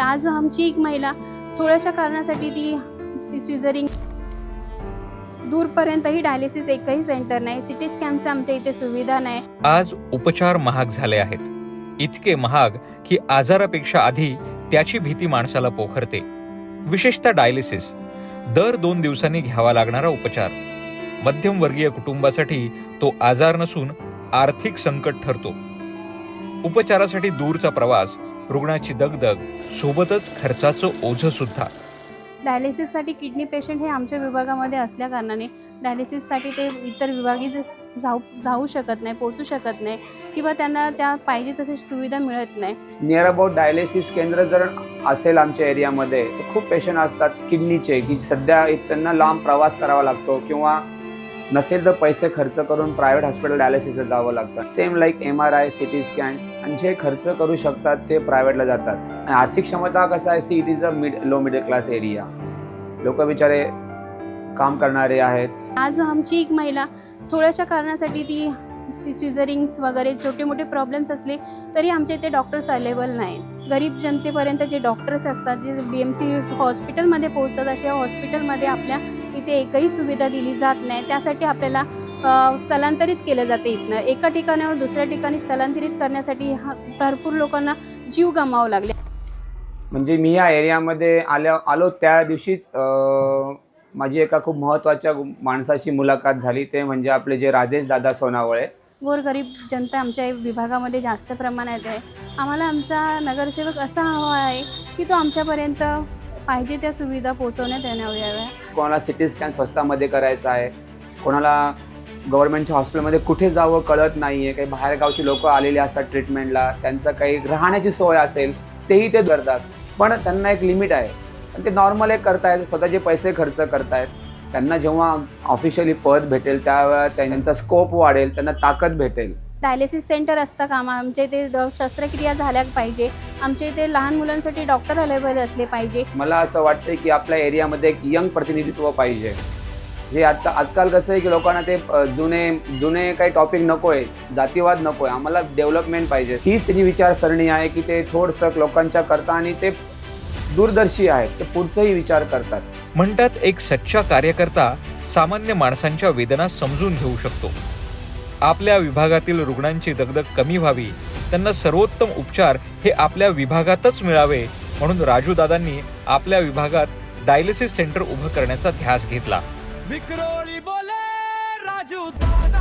आज आमची एक महिला थोड्याशा कारणासाठी ती सी सिझरिंग दूरपर्यंतही डायलिसिस एकही सेंटर नाही. सिटी स्कॅनचा आमच्या इथे सुविधा नाही. आज उपचार महाग झाले आहेत. इतके महाग की आजारापेक्षा आधी त्याची भीती माणसाला पोखरते. विशेषतः डायलिसिस. दर दोन दिवसांनी घ्यावा लागणारा उपचार. मध्यमवर्गीय कुटुंबासाठी तो आजार नसून आर्थिक संकट ठरतो. उपचारासाठी दूरचा प्रवास रुग्णाची दगदग सोबतच खर्चाचं ओझं सुद्धा. डायलिसिससाठी किडनी पेशंट हे आमच्या विभागामध्ये असल्या कारणाने डायलिसिससाठी ते इतर विभागी जाऊ जाऊ शकत नाही पोचू शकत नाही किंवा त्यांना त्या पाहिजे तशी सुविधा मिळत नाही. नियर अबाउट डायलिसिस केंद्र जर असेल आमच्या एरियामध्ये तर खूप पेशंट असतात किडनीचे की सध्या त्यांना लांब प्रवास करावा लागतो किंवा नसेल तर पैसे खर्च करून प्रायव्हेट हॉस्पिटल डायलिसिसला जावं लागतं. Same like M R I C T scan आणि जे खर्च करू शकतात ते प्रायव्हेटला जातात. आणि आर्थिक क्षमता कसं आहे see it is a mid low middle class area लोक बिचारे काम करणारे आहेत. आज आमची एक महिला थोड्याशा कारणासाठी ती सी सिझरिंग्स वगैरे छोटे मोठे प्रॉब्लेम्स असले तरी आमच्या इथे डॉक्टर्स अवेलेबल नाहीत. गरीब जनतेपर्यंत जे डॉक्टर्स असतात जे बी एम सी हॉस्पिटलमध्ये पोहोचतात अशा हॉस्पिटलमध्ये आपल्या इथे एकही सुविधा दिली जात नाही. त्यासाठी आपल्याला स्थलांतरित केलं जाते इथनं. एका ठिकाणावर दुसऱ्या ठिकाणी स्थलांतरित करण्यासाठी भरपूर लोकांना जीव गमावं लागले. म्हणजे मी या एरियामध्ये आल्या आलो त्या दिवशीच माझी एका खूप महत्त्वाच्या माणसाची मुलाखत झाली. ते म्हणजे आपले जे राजेश दादा सोनावळे. गोरगरीब जनता आमच्या विभागामध्ये जास्त प्रमाणात आहे. आम्हाला आमचा नगरसेवक असा हवा आहे की तो आमच्यापर्यंत पाहिजे त्या सुविधा पोहोचवण्यात येण्या याव्या. कोणाला सिटी स्कॅन स्वस्तामध्ये करायचा आहे कोणाला गव्हर्नमेंटच्या हॉस्पिटलमध्ये कुठे जावं कळत नाही आहे काही बाहेरगावची लोक आलेली असतात ट्रीटमेंटला त्यांचं काही राहण्याची सोय असेल तेही ते करतात. पण त्यांना एक लिमिट आहे. आणि ते नॉर्मल एक करतायत स्वतःचे पैसे खर्च करतायत. त्यांना जेव्हा ऑफिशियली पद भेटेल त्यावेळेला त्यांचा स्कोप वाढेल त्यांना ताकद भेटेल. डायलिसिस सेंटर असतं कामा आमच्या इथे ड- शस्त्रक्रिया झाल्या पाहिजे. आमच्या इथे लहान मुलांसाठी डॉक्टर अवेलेबल असले पाहिजे. मला असं वाटतं की आपल्या एरियामध्ये एक यंग प्रतिनिधित्व पाहिजे. जे आता आजकाल कसं आहे की लोकांना ते जुने जुने काही टॉपिक नको आहे जातीवाद नको आहे आम्हाला डेव्हलपमेंट पाहिजे. हीच त्याची विचारसरणी आहे की ते थोडंसं लोकांच्या करता आणि ते दूरदर्शी आहेत. ते पुढचंही विचार करतात. म्हणतात एक सच्चा कार्यकर्ता सामान्य माणसांच्या वेदना समजून घेऊ शकतो. आपल्या विभागातील रुग्णांची दगदग कमी व्हावी. त्यांना सर्वोत्तम उपचार हे आपल्या विभागातच मिळावे म्हणून राजू दादांनी आपल्या विभागात डायलिसिस सेंटर उभं करण्याचा ध्यास घेतला. विक्रोळी बोले राजू दादा